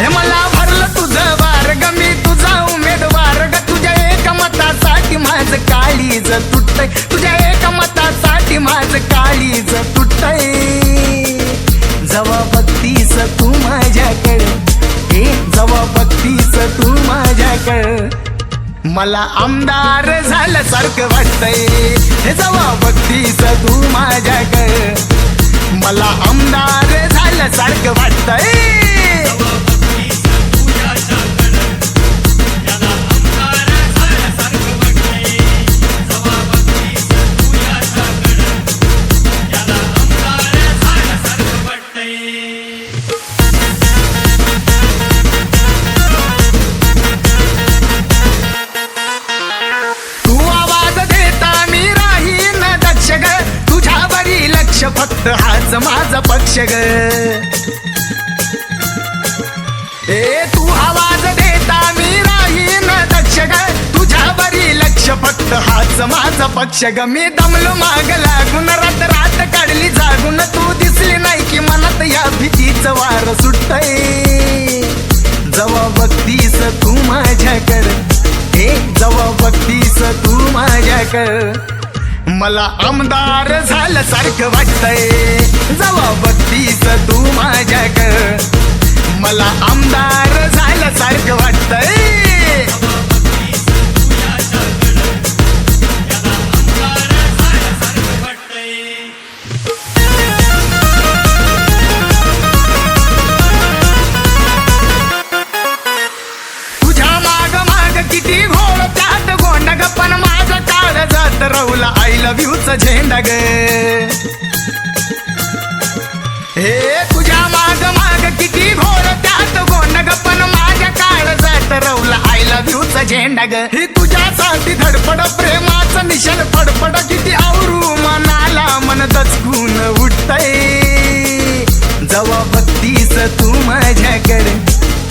हे मला भरलं तुझं बार मी तुझा उमेदवार ग तुझ्या एका मतासाठी माझं काळीज तुटतय. तुझ्या एका मतासाठी माझं काळीज तुटतय. जवा बघतीस तू माझ्याकडे. हे जवा बघतीस तू माझ्याकडे. मला आमदार झाल्यासारखं वाटतंय. हे जवा बघतीस तू माझ्याकडे. मला आमदार झाल्यासारखं सारखं हाच माझा पक्ष ग. ए तू आवाज देता मी राहीन दक्ष ग. तुझ्यावरी लक्ष फक्त हाच माझा पक्ष ग. मी दमलो माग लागून रात रात काढली जागून. तू दिसली नाही की मनात या भीतीच वार सुटतय. जवा बघतीस तू माझ्याकडे. हे जवा बघतीस तू माझ्याकडे. मला आमदार झाल्यासारखं वाटतंय. जवा बघतीस लव्ह झेंडा ग. हे तुझ्या माग माग किती घोळ त्यात गोंड ग पण माझ्या काळ जात रवला आय लव्ह यूच झेंडा ग. हे तुझ्यासाठी धडपड प्रेमाचं निशाण फडफड किती आवरू मनाला मन दचकून उठतय. जवा बत्तीस तू माझ्याकडे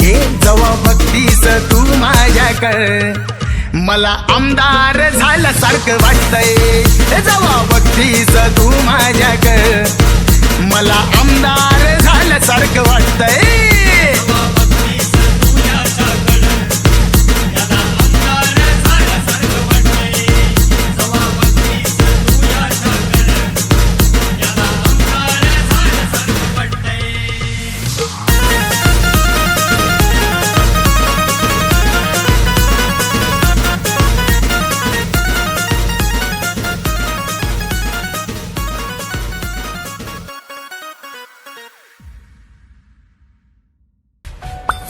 हे जवा बत्तीस तू माझ्याकडे. मला आमदार झाल्यासारखं वाटतंय. हे जवा बघतीस तू माझ्याकडं.